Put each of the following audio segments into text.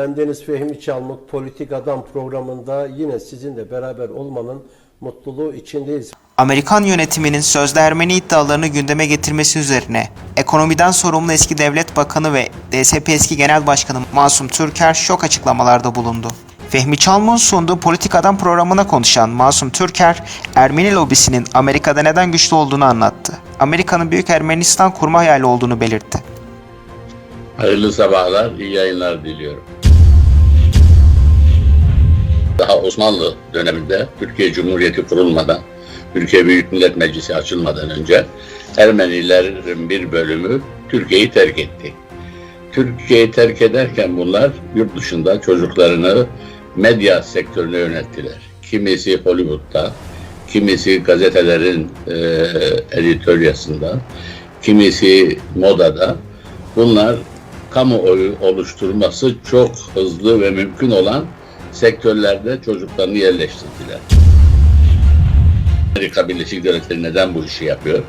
Bendeniz Fehmi Çalmık Politik Adam programında yine sizinle beraber olmanın mutluluğu içindeyiz. Amerikan yönetiminin sözde Ermeni iddialarını gündeme getirmesi üzerine ekonomiden sorumlu eski devlet bakanı ve DSP eski genel başkanı Masum Türker şok açıklamalarda bulundu. Fehmi Çalmık'ın sunduğu Politik Adam programına konuşan Masum Türker, Ermeni lobisinin Amerika'da neden güçlü olduğunu anlattı. Amerika'nın Büyük Ermenistan kurma hayali olduğunu belirtti. Hayırlı sabahlar, iyi yayınlar diliyorum. Daha Osmanlı döneminde Türkiye Cumhuriyeti kurulmadan, Türkiye Büyük Millet Meclisi açılmadan önce Ermenilerin bir bölümü Türkiye'yi terk etti. Türkiye'yi terk ederken bunlar yurt dışında çocuklarını medya sektörüne yönelttiler. Kimisi Hollywood'da, kimisi gazetelerin e, editoryasında, kimisi modada. Bunlar kamuoyu oluşturması çok hızlı ve mümkün olan sektörlerde çocuklarını yerleştirdiler. Amerika Birleşik Devletleri neden bu işi yapıyor?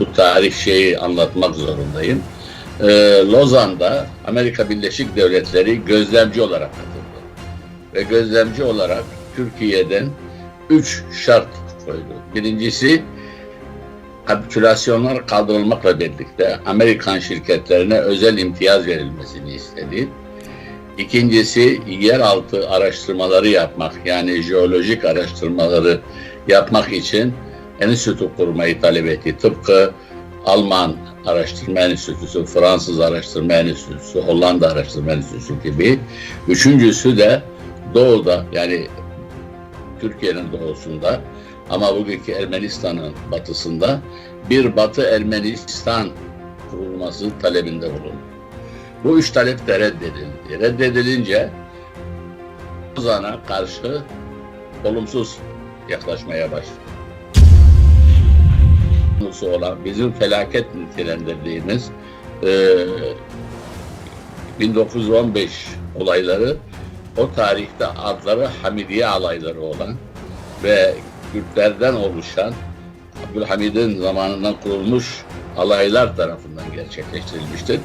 Bu tarih şeyi anlatmak zorundayım. Ee, Lozan'da Amerika Birleşik Devletleri gözlemci olarak katıldı. Ve gözlemci olarak Türkiye'den üç şart koydu. Birincisi kapitülasyonlar kaldırılmakla birlikte Amerikan şirketlerine özel imtiyaz verilmesini istedi. İkincisi yeraltı araştırmaları yapmak yani jeolojik araştırmaları yapmak için enstitü kurmayı talep etti. Tıpkı Alman Araştırma Enstitüsü, Fransız Araştırma Enstitüsü, Hollanda Araştırma Enstitüsü gibi. Üçüncüsü de doğuda yani Türkiye'nin doğusunda ama bugünkü Ermenistan'ın batısında bir Batı Ermenistan kurulması talebinde bulundu. Bu üç talep de reddedildi. Reddedilince Lozan'a karşı olumsuz yaklaşmaya başladı. Konusu olan bizim felaket nitelendirdiğimiz e, 1915 olayları o tarihte adları Hamidiye alayları olan ve Kürtlerden oluşan Abdülhamid'in zamanından kurulmuş alaylar tarafından gerçekleştirilmiştir.